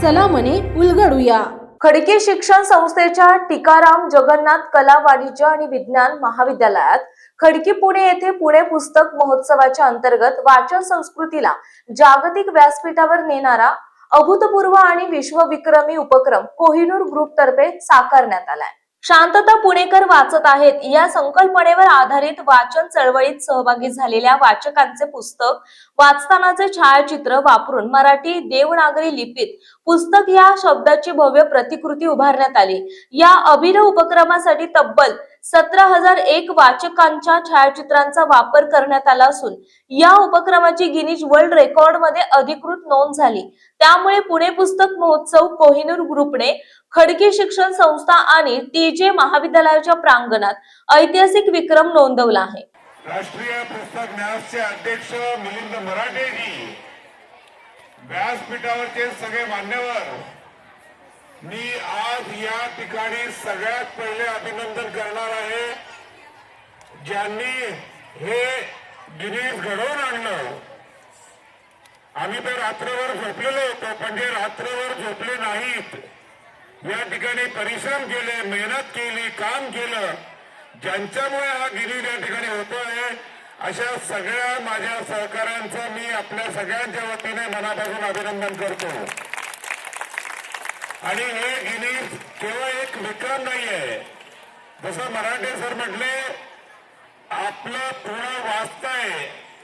चला मने उलगडूया. खडकी शिक्षण संस्थेच्या टिकाराम जगन्नाथ कला वाणिज्य आणि विज्ञान महाविद्यालयात खडकी पुणे येथे पुणे पुस्तक महोत्सवाच्या अंतर्गत वाचन संस्कृतीला जागतिक व्यासपीठावर नेणारा अभूतपूर्व आणि विश्वविक्रमी उपक्रम कोहिनूर ग्रुप तर्फे साकारण्यात आलाय. शांतता पुणेकर वाचत आहेत. या संकल्पनेवर आधारित वाचन चळवळीत सहभागी झालेल्या वाचकांचे पुस्तक वाचतानाचे छायाचित्र वापरून मराठी देवनागरी लिपीत पुस्तक या शब्दाची भव्य प्रतिकृती उभारण्यात आली. या अभिनव उपक्रमासाठी तब्बल सतरा हजार एक वाचकांच्या छायाचित्रांचा वापर करण्यात आला असून या उपक्रमाची गिनीज वर्ल्ड रेकॉर्डमध्ये अधिकृत नोंद झाली. त्यामुळे पुणे पुस्तक महोत्सव कोहिनूर ग्रुपने खडकी शिक्षण संस्था आणि टीजे महाविद्यालयाच्या प्रांगणात ऐतिहासिक विक्रम नोंदवला आहे. राष्ट्रीय पुस्तक न्यासचे अध्यक्ष मिलिंद मराठेजी व्यासपीठावरचे सगळे मान्यवर मी आज या ठिकाणी सगळ्यात पहिले अभिनंदन करणार आहे ज्यांनी हे गिरीज घडवून आणलं. आम्ही तर रात्रभर झोपलेलो होतो पण जे रात्रभर झोपले नाहीत या ठिकाणी परिश्रम केले मेहनत केली काम केलं ज्यांच्यामुळे हा गिरीज या ठिकाणी होतोय अशा सगळ्या माझ्या सहकाऱ्यांचं मी आपल्या सगळ्यांच्या वतीने मनापासून अभिनंदन करतो. आणि हे गिनीज केवळ एक विक्रम नाहीये. जसं मराठे सर म्हटले आपलं पुणं वाचताय.